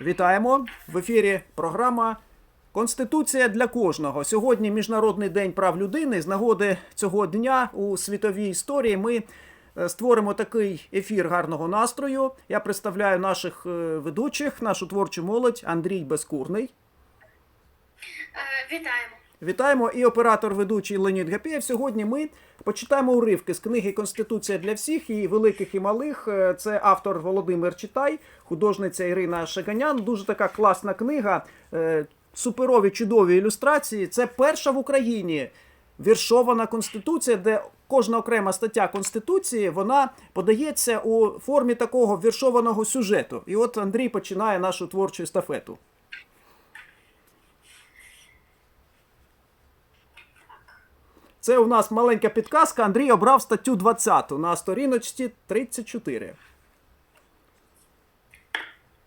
Вітаємо в ефірі. Програма Конституція для кожного. Сьогодні Міжнародний день прав людини. З нагоди цього дня у світовій історії ми е, створимо такий ефір гарного настрою. Я представляю наших е, ведучих, нашу творчу молодь Андрій Безкурний. Е, Вітаємо. Вітаємо і оператор ведучий Леонід Гапєєв. Сьогодні ми почитаємо уривки з книги Конституція для всіх і великих і малих. Е, Це автор Володимир Читай, художниця Ірина Шаганян. Дуже така класна книга. е, Суперові чудові ілюстрації. Це перша в Україні віршована конституція, де кожна окрема стаття конституції вона подається у формі такого віршованого сюжету. І от Андрій починає нашу творчу естафету. Це у нас маленька підказка. Андрій обрав статтю 20 на сторіночці 34.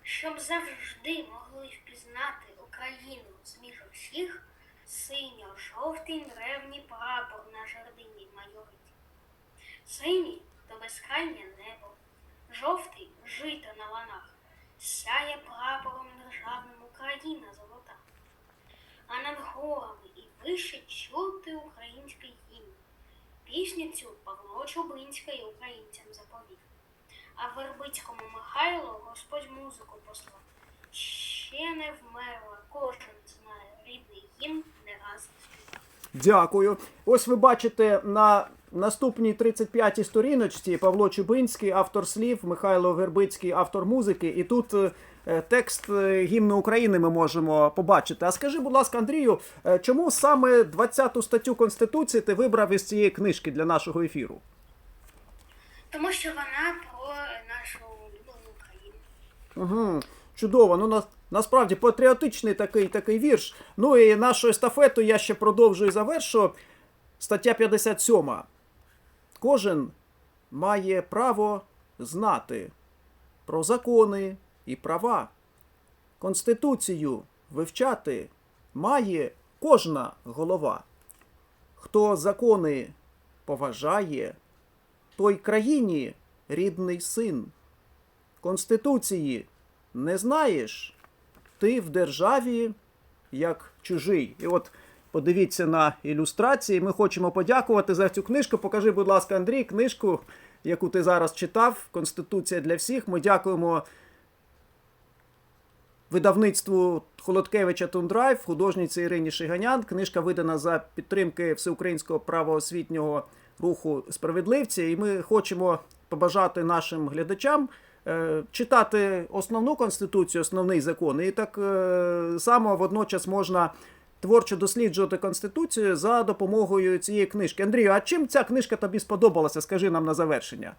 Щоб завжди могли впізнати Україну з між усіх, синьо-жовтий древній прапор на жердині майорить. Синій то безкрайнє небо, жовтий жито на ланах, сяє прапором державним Україна золота. А над горами вище чути український гімн. Пісню цю Павло Чубинський українцям заповів. А Вербицькому Михайло Господь музику послав. Ще не вмерла, кожен знає, рідний гімн не раз співав. Дякую. Ось ви бачите на наступній 35-й сторіночці Павло Чубинський, автор слів, Михайло Вербицький, автор музики. І тут е, текст е, гімну України ми можемо побачити. А скажи, будь ласка, Андрію, е, чому саме 20-ту статтю Конституції ти вибрав із цієї книжки для нашого ефіру? Тому що вона про нашу улюблену Україну. Угу. Чудово. Ну на, насправді патріотичний такий такий вірш. Ну і нашу естафету я ще продовжую і завершу. Стаття 57. Кожен має право знати про закони і права. Конституцію вивчати має кожна голова. Хто закони поважає, той країні рідний син. Конституції не знаєш, ти в державі як чужий. І от подивіться на ілюстрації. Ми хочемо подякувати за цю книжку. Покажи, будь ласка, Андрій, книжку, яку ти зараз читав. Конституція для всіх. Ми дякуємо видавництву Холодкевича Тундрайв, художниці Ірині Шиганян. Книжка видана за підтримки всеукраїнського правоосвітнього руху справедливці. І ми хочемо побажати нашим глядачам е, читати основну конституцію, основний закон, і так е, само водночас можна. Творчо досліджувати конституцію за допомогою цієї книжки. Андрію, а чим ця книжка тобі сподобалася? Скажи нам на завершення.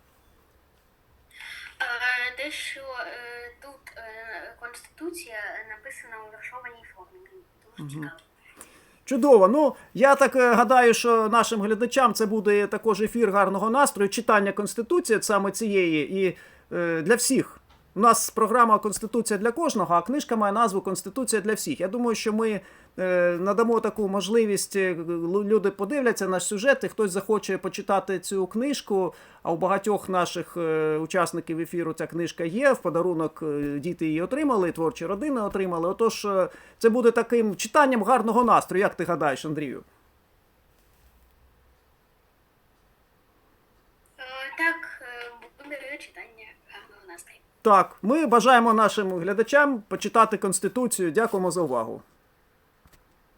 Те, що е, тут е, Конституція написана у віршованій формі. Дуже цікаво. Чудово. Ну я так е, гадаю, що нашим глядачам це буде також ефір гарного настрою, читання конституції саме цієї, і е, для всіх. У нас програма Конституція для кожного, а книжка має назву Конституція для всіх. Я думаю, що ми е, надамо таку можливість. е, Люди подивляться наш сюжет, і хтось захоче почитати цю книжку. А у багатьох наших е, учасників ефіру ця книжка є. В подарунок діти її отримали, творчі родини отримали. Отож, це буде таким читанням гарного настрою. Як ти гадаєш, Андрію? Так, буде читання гарного настрою. Так, ми бажаємо нашим глядачам почитати Конституцію. Дякуємо за увагу.